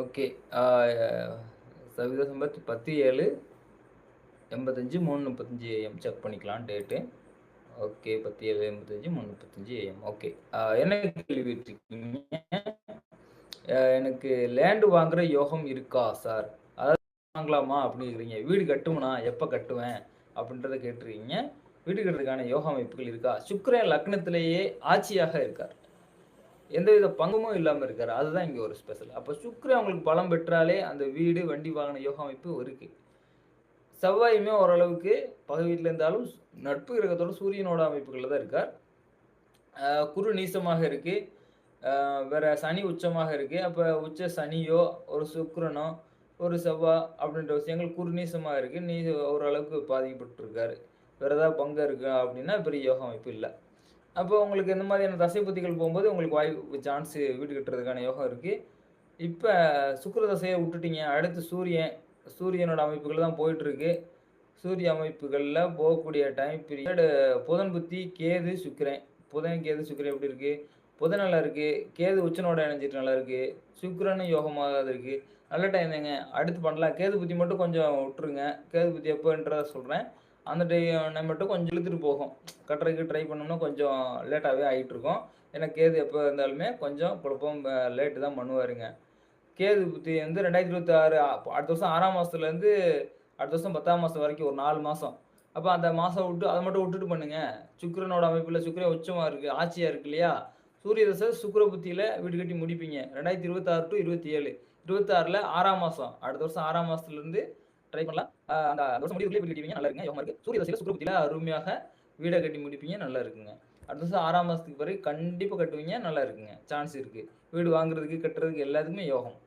Okay. ஆ Savitha Sampath 10/7 85 3:35 AM check பண்ணிக்கலாம் date. Okay 10/7 85 3:35 AM. Okay. என்ன கேள்வி எனக்கு லேண்டு வாங்குற யோகம் இருக்கா சார்? அதாவது வாங்கலாமா அப்படின்னு வீடு கட்டுவனா? எப்போ கட்டுவேன்? அப்படின்றத கேட்டிருக்கீங்க. வீடு கட்டுறதுக்கான யோக அமைப்புகள் இருக்கா? சுக்கிரன் லக்னத்திலேயே ஆட்சியாக இருக்கார். எந்தவித பங்குமும் இல்லாமல் இருக்கார் அதுதான் இங்கே ஒரு ஸ்பெஷல். அப்போ சுக்கிரன் அவங்களுக்கு பலம் பெற்றாலே அந்த வீடு, வண்டி வாகன யோக அமைப்பு இருக்கு. செவ்வாயுமே ஓரளவுக்கு பகை வீட்டில் இருந்தாலும் நட்பு கிரகத்தோட சூரியனோட அமைப்புகளில் தான் இருக்கார். குரு நீசமாக இருக்குது வேற சனி உச்சமாக இருக்குது அப்போ உச்ச சனியோ, ஒரு சுக்கரனோ ஒரு செவ்வா அப்படின்ற விஷயங்கள் குரு நீசமாக இருக்குது நீ ஓரளவுக்கு பாதிக்கப்பட்டிருக்காரு வேறு ஏதாவது பங்கு இருக்கா அப்படின்னா பெரிய யோகா அமைப்பு இல்லை அப்போ உங்களுக்கு இந்த மாதிரியான தசை புத்திகள் போகும்போது உங்களுக்கு வாய்ப்பு சான்ஸ் வீடு கட்டுறதுக்கான யோகம் இருக்குது இப்போ சுக்கர தசையை விட்டுட்டீங்க. அடுத்து சூரியன். சூரியனோட அமைப்புகள் தான் போயிட்டுருக்கு. சூரிய அமைப்புகளில் போகக்கூடிய டைம் பீரியட் புதன் புத்தி, கேது, சுக்கிரன். புதன், கேது, சுக்கிரன் எப்படி இருக்குது புதன் நல்லா இருக்குது கேது உச்சனோட இணைஞ்சிட்டு நல்லா இருக்குது சுக்கிரனும் யோகமாக இருக்குது நல்ல டைம் தாங்க. அடுத்து பண்ணலாம். கேது புத்தி மட்டும் கொஞ்சம் விட்டுருங்க. கேது புத்தி எப்போன்றத சொல்கிறேன் அந்த டைம் மட்டும் கொஞ்சம் இழுத்துட்டு போகும். கட்டுறதுக்கு ட்ரை பண்ணோம்னா கொஞ்சம் லேட்டாகவே ஆகிட்டு இருக்கும். ஏன்னா கேது எப்போ இருந்தாலுமே கொஞ்சம் குழப்பம் லேட்டு தான் பண்ணுவாருங்க. கேது புத்தி வந்து 2026 அடுத்த வருஷம் ஆறாம் மாதத்துலேருந்து அடுத்த வருஷம் பத்தாம் மாதம் வரைக்கும் ஒரு நாலு மாதம் அப்போ அந்த மாதம் விட்டு அதை மட்டும் விட்டுட்டு பண்ணுங்க. சுக்கரனோட அமைப்பில் சுக்கிரன் உச்சமாக இருக்குது ஆட்சியாக இருக்கு இல்லையா? சூரிய தசை சுக்கர புத்தியில் வீடு கட்டி முடிப்பீங்க. ரெண்டாயிரத்து இருபத்தாறு டு இருபத்தி ஏழு இருபத்தாறில் ஆறாம் மாதம் அடுத்த வருஷம் ஆறாம் மாதத்துலேருந்து ட்ரை பண்ணலாம். அந்த வருஷம் முடிவுக்குள்ளே வீடு நல்லா இருக்குங்க. யோகமாக இருக்குது சூரிய தசையில் சுக்கரபுத்தியில் அருமையாக வீடை கட்டி முடிப்பீங்க. நல்லா இருக்குங்க. அடுத்த வருஷம் ஆறாம் மாதத்துக்கு பிறகு கண்டிப்பாக கட்டுவீங்க. நல்லா இருக்குங்க. சான்ஸ் இருக்குது வீடு வாங்குறதுக்கு, கட்டுறதுக்கு எல்லாத்துக்குமே யோகம்.